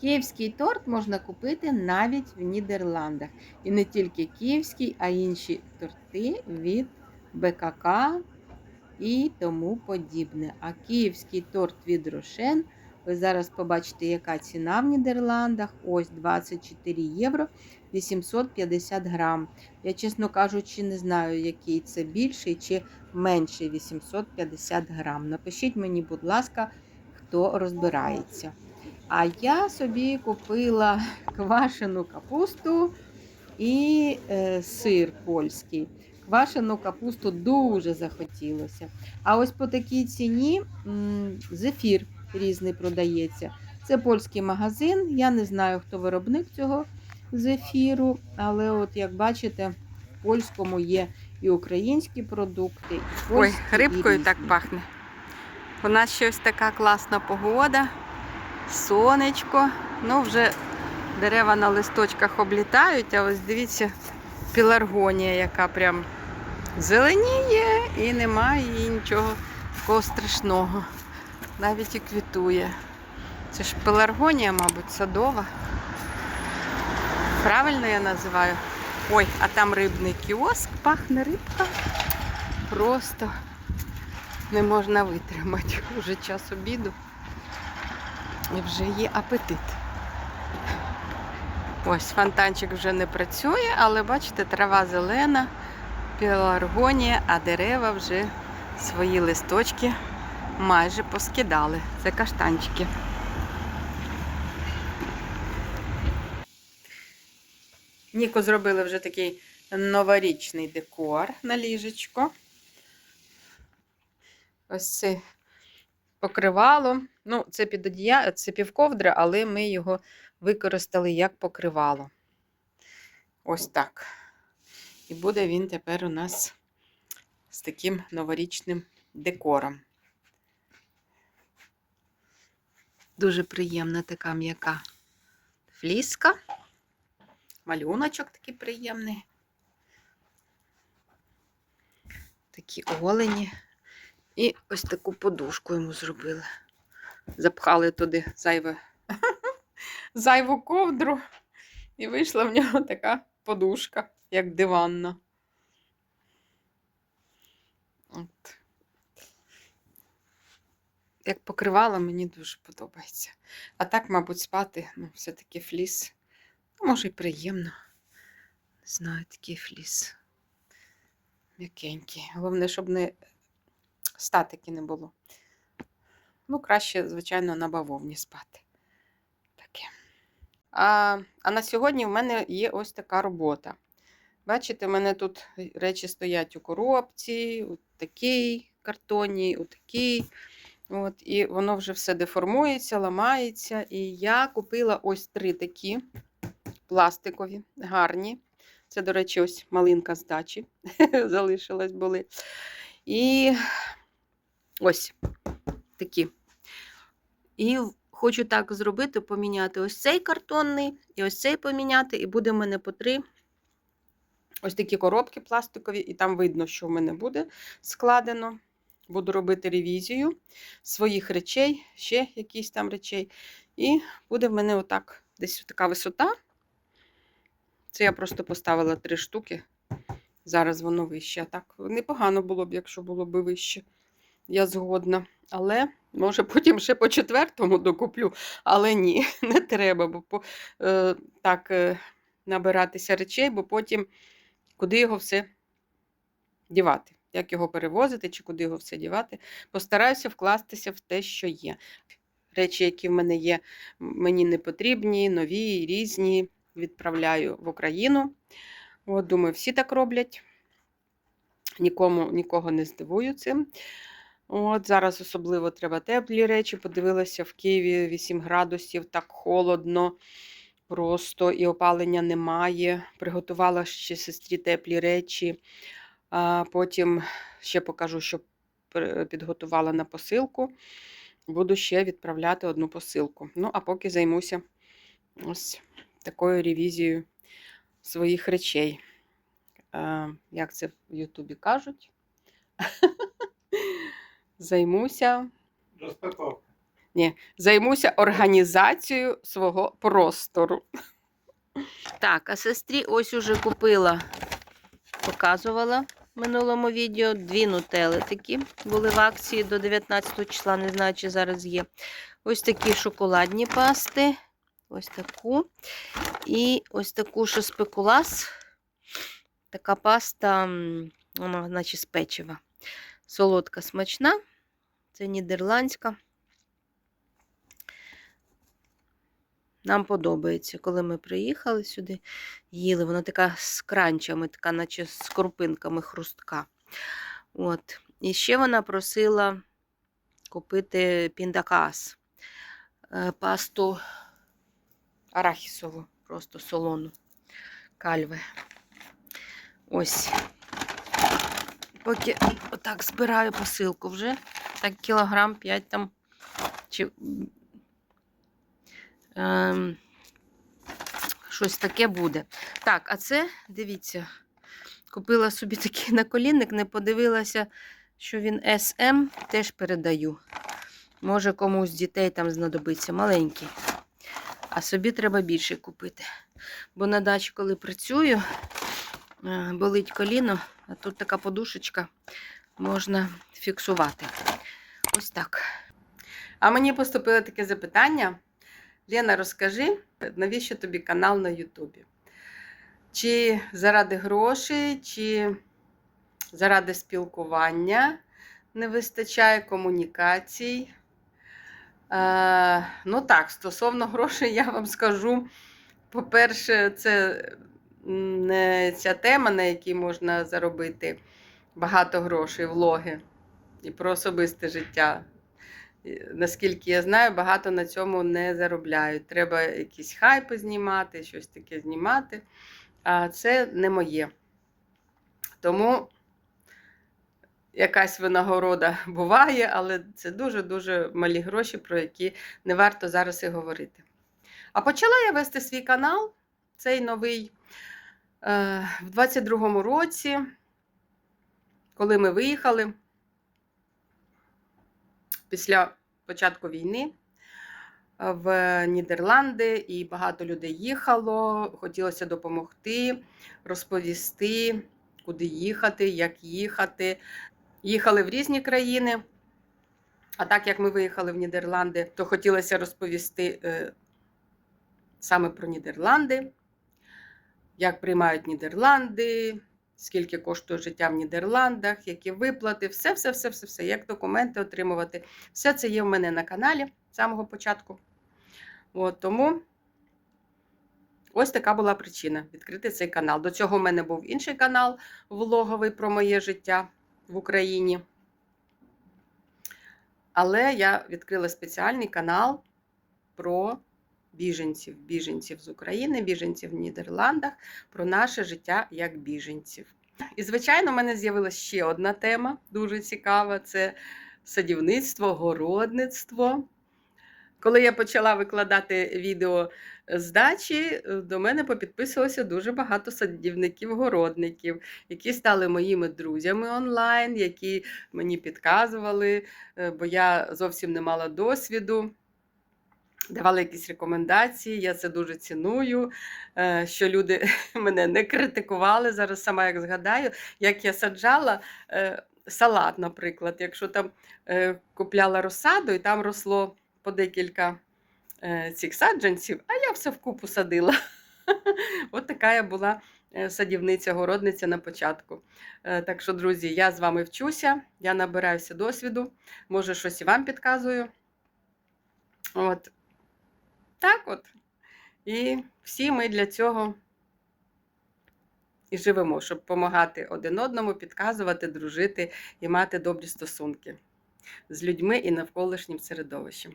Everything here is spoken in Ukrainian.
Київський торт можна купити навіть в Нідерландах. І не тільки київський, а інші торти від БКК і тому подібне. А київський торт від Рошен. Ви зараз побачите, яка ціна в Нідерландах. Ось 24 євро 850 грам. Я, чесно кажучи, не знаю, який це більший чи менший 850 грам. Напишіть мені, будь ласка, хто розбирається. А я собі купила квашену капусту і е, сир польський. Квашену капусту дуже захотілося. А ось по такій ціні м, зефір різний продається. Це польський магазин. Я не знаю, хто виробник цього зефіру, але от як бачите, в польському є і українські продукти, і Ой, польські, і рибкою різні. так пахне. У нас ще ось така класна погода, сонечко. Ну, вже дерева на листочках облітають, а ось дивіться, піларгонія, яка прям зеленіє і немає їй нічого такого страшного. Навіть і квітує. Це ж пеларгонія, мабуть, садова. Правильно я називаю? Ой, а там рибний кіоск, пахне рибка. Просто не можна витримати. Уже час обіду. І вже є апетит. Ось фонтанчик вже не працює, але бачите, трава зелена, пеларгонія, а дерева вже свої листочки майже поскидали. Це каштанчики. Ніко зробили вже такий новорічний декор на ліжечко. Ось це покривало. Ну, це під одія... це півковдра, але ми його використали як покривало. Ось так. І буде він тепер у нас з таким новорічним декором. Дуже приємна така м'яка фліска. Малюночок такий приємний. Такі олені. І ось таку подушку йому зробили. Запхали туди зайве, зайву ковдру, і вийшла в нього така подушка, як диванна. От. Як покривало, мені дуже подобається. А так, мабуть, спати, ну, все-таки фліс. Ну, Може, і приємно. Не знаю, такий фліс. М'якенький. Головне, щоб не статики не було. Ну, краще, звичайно, на бавовні спати. Таке. А, а на сьогодні в мене є ось така робота. Бачите, в мене тут речі стоять у коробці, у такій картоні, у такій. От, і воно вже все деформується, ламається. І я купила ось три такі пластикові, гарні. Це, до речі, ось малинка з дачі залишилась були. І ось такі. І хочу так зробити, поміняти ось цей картонний, і ось цей поміняти, і буде в мене по три ось такі коробки пластикові, і там видно, що в мене буде складено. Буду робити ревізію своїх речей, ще якісь там речей. І буде в мене отак десь така висота. Це я просто поставила три штуки. Зараз воно вище. А так непогано було б, якщо було б вище. Я згодна. Але, може, потім ще по четвертому докуплю. Але ні, не треба, бо по, е, так е, набиратися речей, бо потім куди його все дівати. Як його перевозити, чи куди його все дівати. Постараюся вкластися в те, що є. Речі, які в мене є, мені не потрібні, нові, різні, відправляю в Україну. От, думаю, всі так роблять. Нікому, нікого не здивую цим. От, Зараз особливо треба теплі речі. Подивилася в Києві 8 градусів, так холодно, просто і опалення немає. Приготувала ще сестрі теплі речі. А Потім ще покажу, що підготувала на посилку. Буду ще відправляти одну посилку. Ну, а поки займуся ось такою ревізією своїх речей. Як це в Ютубі кажуть? Займуся Розпаковка. Ні, займуся організацією свого простору. Так, а сестрі ось уже купила, показувала в минулому відео. Дві нутели такі були в акції до 19 числа, не знаю, чи зараз є. Ось такі шоколадні пасти. Ось таку. І ось таку, що спекулас. Така паста, вона, наче з печива. Солодка, смачна. Це нідерландська. Нам подобається, коли ми приїхали сюди, їли. Вона така з кранчами, така, наче з крупинками хрустка. От. І ще вона просила купити піндакас, е, пасту арахісову, просто солону, кальве. Ось. Поки отак збираю посилку вже. Так кілограм 5 там. Чи Ем, щось таке буде. Так, а це, дивіться, купила собі такий наколінник, не подивилася, що він SM, теж передаю. Може, комусь з дітей там знадобиться маленький. А собі треба більше купити. Бо на дачі, коли працюю, е, болить коліно, тут така подушечка можна фіксувати. Ось так. А мені поступило таке запитання. Лена, розкажи, навіщо тобі канал на Ютубі? Чи заради грошей, чи заради спілкування не вистачає комунікацій? Е, ну так, стосовно грошей, я вам скажу. По-перше, це ця тема, на якій можна заробити багато грошей, влоги і про особисте життя. Наскільки я знаю, багато на цьому не заробляють. Треба якісь хайпи знімати, щось таке знімати. А це не моє. Тому якась винагорода буває, але це дуже-дуже малі гроші, про які не варто зараз і говорити. А почала я вести свій канал, цей новий, в 22-му році, коли ми виїхали після початку війни е, в Нідерланди, і багато людей їхало. Хотілося допомогти, розповісти, куди їхати, як їхати. Їхали в різні країни. А так як ми виїхали в Нідерланди, то хотілося розповісти е, саме про Нідерланди, як приймають Нідерланди, скільки коштує життя в Нідерландах, які виплати, все, все, все, все, все, як документи отримувати. Все це є в мене на каналі з самого початку. От, тому ось така була причина відкрити цей канал. До цього в мене був інший канал влоговий про моє життя в Україні. Але я відкрила спеціальний канал про біженців, біженців з України, біженців в Нідерландах, про наше життя як біженців. І, звичайно, в мене з'явилася ще одна тема, дуже цікава: це садівництво, городництво. Коли я почала викладати відео з дачі, до мене попідписувалося дуже багато садівників-городників, які стали моїми друзями онлайн, які мені підказували, е, бо я зовсім не мала досвіду. Давали якісь рекомендації, я це дуже ціную, е, що люди мене не критикували. Зараз сама як згадаю, як я саджала е, салат, наприклад, якщо там е, купляла розсаду і там росло по декілька цих саджанців, а я все вкупу садила. От така я була садівниця-городниця на початку. Так що, друзі, я з вами вчуся, я набираюся досвіду, може, щось і вам підказую. От. Так от. І всі ми для цього і живемо, щоб допомагати один одному, підказувати, дружити і мати добрі стосунки з людьми і навколишнім середовищем.